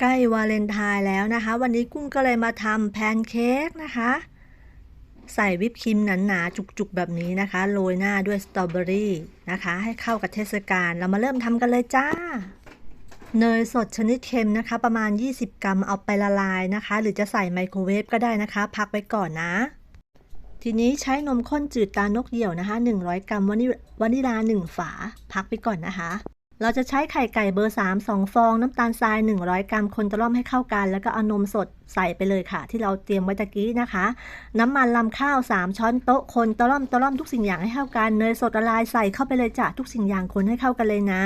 ใกล้วาเลนไทน์แล้วนะคะ วันนี้กุ้งก็เลยมาทำแพนเค้กนะคะ ใส่วิปครีมหนาๆจุกๆ แบบนี้นะคะ โรยหน้าด้วยสตรอเบอรี่นะคะ ให้เข้ากับเทศกาลเรามาเริ่มทำกันเลยจ้า เนยสดชนิดเค็มนะคะ ประมาณ 20 กรัมเอาไปละลายนะคะ หรือจะใส่ไมโครเวฟก็ได้นะคะ พักไว้ก่อนนะ ทีนี้ใช้นมข้นจืดตานกเหี่ยวนะคะ 100 กรัมวานิวานิลา1ฝา พักไปก่อนนะคะ เราจะใช้ไข่ไก่เบอร์ 3 2 ฟอง น้ำตาลทราย 100 กรัม คนตะล่อมให้เข้ากัน แล้วก็เอานมสดใส่ไปเลยค่ะ ที่เราเตรียมไว้ตะกี้นะคะ น้ำมันลำข้าว 3 ช้อนโต๊ะ คนตะล่อมตะล่อมทุกสิ่งอย่างให้เข้ากัน เนยสดละลายใส่เข้าไปเลยจ้ะทุกสิ่งอย่างคนให้เข้ากันเลยนะ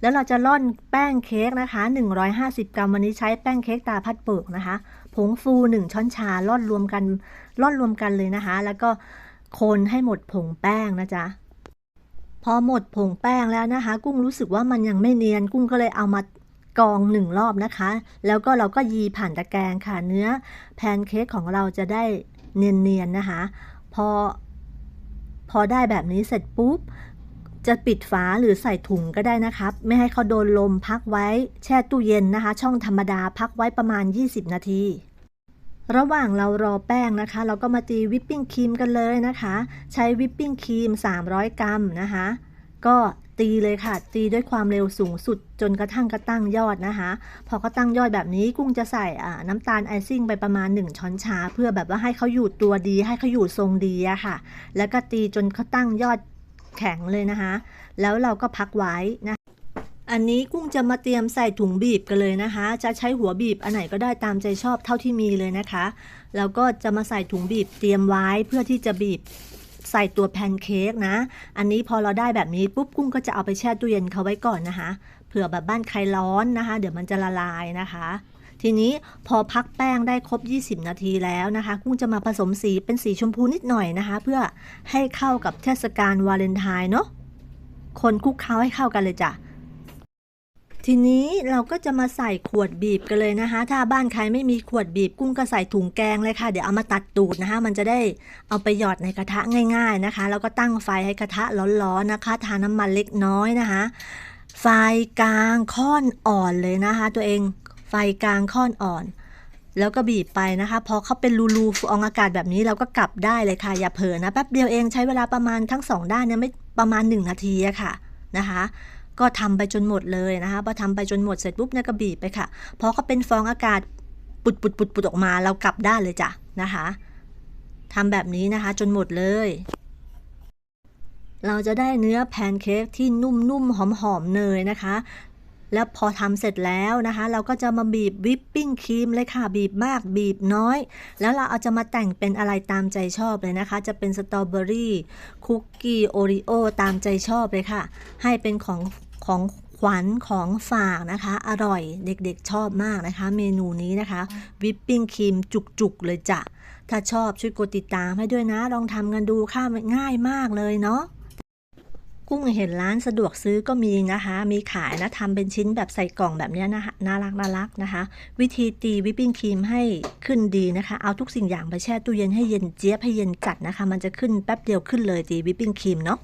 แล้วเราจะร่อนแป้งเค้กนะคะ 150 กรัมวันนี้ใช้แป้งเค้กตาพัดเปิกนะคะ ผงฟู 1 ช้อนชาร่อนรวมกันร่อนรวมกันเลยนะคะ แล้วก็คนให้หมดผงแป้งนะจ๊ะ พอหมดผงแป้งแล้วนะคะ กุ้งรู้สึกว่ามันยังไม่เนียน กุ้งก็เลยเอามากรองหนึ่งรอบนะคะ แล้วก็เราก็ยีผ่านตะแกรงค่ะเนื้อแพนเค้กของเราจะได้เนียนๆนะคะ พอ พอได้แบบนี้เสร็จปุ๊บ จะปิดฝาหรือใส่ถุงก็ได้นะครับ ไม่ให้เขาโดนลมพักไว้แช่ตู้เย็นนะคะ ช่องธรรมดาพักไว้ประมาณ 20 นาทีระหว่างเรารอแป้งนะคะ เราก็มาตีวิปปิ้งครีมกันเลยนะคะ ใช้วิปปิ้งครีม 300 กรัมนะคะ ก็ตีเลยค่ะ ตีด้วยความเร็วสูงสุดจนกระทั่งกระตั้งยอดนะคะ พอกระตั้งยอดแบบนี้กุ้งจะใส่น้ำตาลไอซิ่งไปประมาณ 1 ช้อนชา เพื่อแบบว่าให้เขาอยู่ตัวดี ให้เขาอยู่ทรงดีอะค่ะ แล้วก็ตีจนเขาตั้งยอดแข็งเลยนะคะ แล้วเราก็พักไว้นะ อันนี้กุ้งจะมาเตรียมใส่ถุงบีบกันเลยนะคะ จะใช้หัวบีบอันไหนก็ได้ตามใจชอบเท่าที่มีเลยนะคะ แล้วก็จะมาใส่ถุงบีบเตรียมไว้เพื่อที่จะบีบ ใส่ตัวแพนเค้กนะ อันนี้พอเราได้แบบนี้ปุ๊บกุ้งก็จะเอาไปแช่ตู้เย็นเขาไว้ก่อนนะคะ เผื่อแบบบ้านใครร้อนนะคะ เดี๋ยวมันจะละลายนะคะทีนี้พอพักแป้งได้ครบ 20 นาทีแล้วนะคะ กุ้งจะมาผสมสีเป็นสีชมพูนิดหน่อยนะคะ เพื่อให้เข้ากับเทศกาลวาเลนไทน์เนาะคนคลุกเคล้าให้เข้ากันเลยจ้ะ ทีนี้เราก็จะมาใส่ขวดบีบกันเลยนะคะ ถ้าบ้านใครไม่มีขวดบีบกุ้งก็ใส่ถุงแกงเลยค่ะ เดี๋ยวเอามาตัดตูดนะคะ มันจะได้เอาไปหยอดในกระทะง่าย ๆนะคะ แล้วก็ตั้งไฟให้กระทะร้อนๆนะคะ ทาน้ำมันเล็กน้อยนะคะ ไฟกลางค่อนอ่อนเลยนะคะ ตัวเอง ไฟกลางค่อนอ่อน แล้วก็บีบไปนะคะ พอเขาเป็นรูๆฟองอากาศแบบนี้เราก็กลับได้เลยค่ะ อย่าเผลอนะ แป๊บเดียวเองใช้เวลาประมาณทั้งสองด้านเนี่ยไม่ประมาณ 1 นาทีอะค่ะนะคะ ก็ทำไปจนหมดเลยนะคะพอทำไปจนหมดเสร็จปุ๊บเนี่ยก็บีบไปค่ะพอเขาเป็นฟองอากาศปุดปุดปุดปุดออกมาเรากลับด้านเลยจ้ะนะคะทำแบบนี้นะคะจนหมดเลย เราจะได้เนื้อแพนเค้กที่นุ่มๆ หอมๆ เนยนะคะ แล้วพอทำเสร็จแล้วนะคะ เราก็จะมาบีบวิปปิ้งครีมเลยค่ะ บีบมากบีบน้อย แล้วเราเอาจะมาแต่งเป็นอะไรตามใจชอบเลยนะคะ จะเป็นสตรอเบอรี่คุกกี้โอริโอตามใจชอบเลยค่ะ ให้เป็นของ ของขวัญของฝากนะคะ อร่อยเด็กๆชอบมากนะคะ เมนูนี้นะคะวิปปิ้งครีมจุกๆเลยจ้ะถ้าชอบช่วยกดติดตามให้ด้วยนะ ลองทำกันดูค่ะมันง่ายมากเลยเนาะกุ้งเห็นร้านสะดวกซื้อก็มีนะคะ มีขายนะทำเป็นชิ้นแบบใส่กล่องแบบเนี้ยนะคะน่ารักน่ารักนะคะ วิธีตีวิปปิ้งครีมให้ขึ้นดีนะคะ เอาทุกสิ่งอย่างไปแช่ตู้เย็นให้เย็นเจี๊ยบให้เย็นจัดนะคะ มันจะขึ้นแป๊บเดียวขึ้นเลยตีวิปปิ้งครีมเนาะ